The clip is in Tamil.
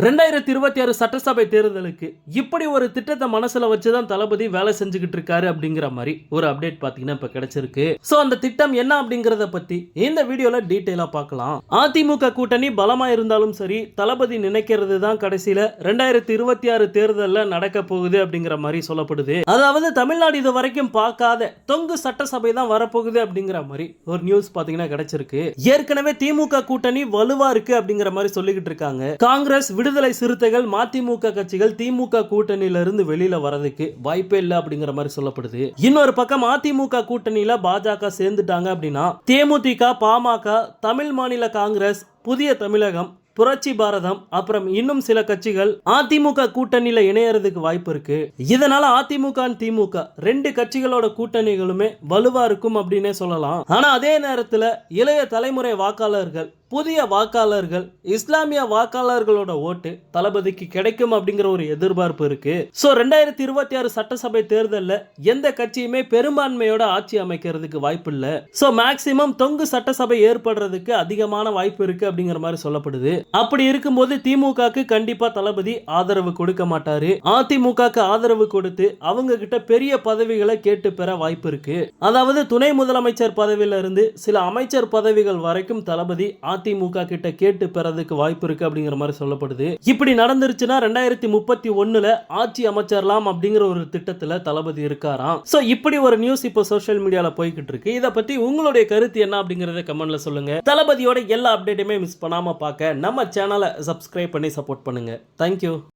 ரெண்டாயிரத்தி இருபத்தி ஆறு சட்டசபை தேர்தலுக்கு இப்படி ஒரு திட்டத்தை மனசுல வச்சுதான் தளபதி வேலை செஞ்சுக்கிட்டு இருக்காரு அப்படிங்கிற மாதிரி ஒரு அப்டேட் பாத்தீங்கன்னா இப்ப கிடைச்சிருக்கு. சோ அந்த திட்டம் என்ன அப்படிங்கறத பத்தி இந்த வீடியோல டீட்டெயிலா பார்க்கலாம். அதிமுக கூட்டணி பலமா இருந்தாலும் சரி தளபதி நினைக்கிறது தான் கடைசியில ரெண்டாயிரத்தி இருபத்தி ஆறு தேர்தல்ல நடக்க போகுது அப்படிங்கிற மாதிரி சொல்லப்படுது. அதாவது தமிழ்நாடு இது வரைக்கும் பார்க்காத தொங்கு சட்டசபை தான் வரப்போகுது அப்படிங்கிற மாதிரி ஒரு நியூஸ் பாத்தீங்கன்னா கிடைச்சிருக்கு. ஏற்கனவே திமுக கூட்டணி வலுவா இருக்கு அப்படிங்கிற மாதிரி சொல்லிக்கிட்டு இருக்காங்க. காங்கிரஸ் விடுதலை சிறுத்தைகள் மதிமுக கட்சிகள் திமுக கூட்டணியில இருந்து வெளியில வரதுக்கு வாய்ப்பே இல்லை அப்படிங்கிற மாதிரி சொல்லப்படுது. இன்னொரு பக்கம் அதிமுக கூட்டணியில பாஜக சேர்ந்துட்டாங்க அப்படின்னா தேமுதிக பாமக தமிழ் மாநில காங்கிரஸ் புதிய தமிழகம் புரட்சி பாரதம் அப்புறம் இன்னும் சில கட்சிகள் அதிமுக கூட்டணியில இணையறதுக்கு வாய்ப்பு இருக்கு. இதனால அதிமுக திமுக ரெண்டு கட்சிகளோட கூட்டணிகளுமே வலுவா இருக்கும் அப்படின்னே சொல்லலாம். ஆனா அதே நேரத்துல இளைய தலைமுறை வாக்காளர்கள் புதிய வாக்காளர்கள் இஸ்லாமிய வாக்காளர்களோட ஓட்டு தளபதிக்கு கிடைக்கும் அப்படிங்கிற ஒரு எதிர்பார்ப்பு இருக்கு. ஸோ ரெண்டாயிரத்தி இருபத்தி ஆறு சட்டசபை தேர்தலில் எந்த கட்சியுமே பெரும்பான்மையோட ஆட்சி அமைக்கிறதுக்கு வாய்ப்பு இல்ல. சோ மேக்சிமம் தொங்கு சட்டசபை ஏற்படுறதுக்கு அதிகமான வாய்ப்பு இருக்கு அப்படிங்கிற மாதிரி சொல்லப்படுது. அப்படி இருக்கும்போது திமுகக்கு கண்டிப்பா தளபதி ஆதரவு கொடுக்க மாட்டாரு. அதிமுகக்கு ஆதரவு கொடுத்து அவங்க கிட்ட பெரிய பதவிகளை கேட்டு பெற வாய்ப்பு இருக்கு. அதாவது துணை முதலமைச்சர் பதவியில இருந்து சில அமைச்சர் பதவிகள் வரைக்கும் தளபதி அதிமுக கிட்ட கேட்டு பெறதுக்கு வாய்ப்பு இருக்கு அப்படிங்கிற மாதிரி சொல்லப்படுது. இப்படி நடந்துருச்சுன்னா ரெண்டாயிரத்தி முப்பத்தி ஒண்ணுல ஆட்சி அமைச்சரலாம் அப்படிங்கிற ஒரு திட்டத்துல தளபதி இருக்காராம். சோ இப்படி ஒரு நியூஸ் இப்போ சோஷியல் மீடியால போய்கிட்டு இருக்கு. இதை பத்தி உங்களுடைய கருத்து என்ன அப்படிங்கறத கமெண்ட்ல சொல்லுங்க. தளபதியோட எல்லா அப்டேட்டுமே மிஸ் பண்ணாம பார்க்க நம்ம சேனலை சப்ஸ்கிரைப் பண்ணி சப்போர்ட் பண்ணுங்க. தேங்க்யூ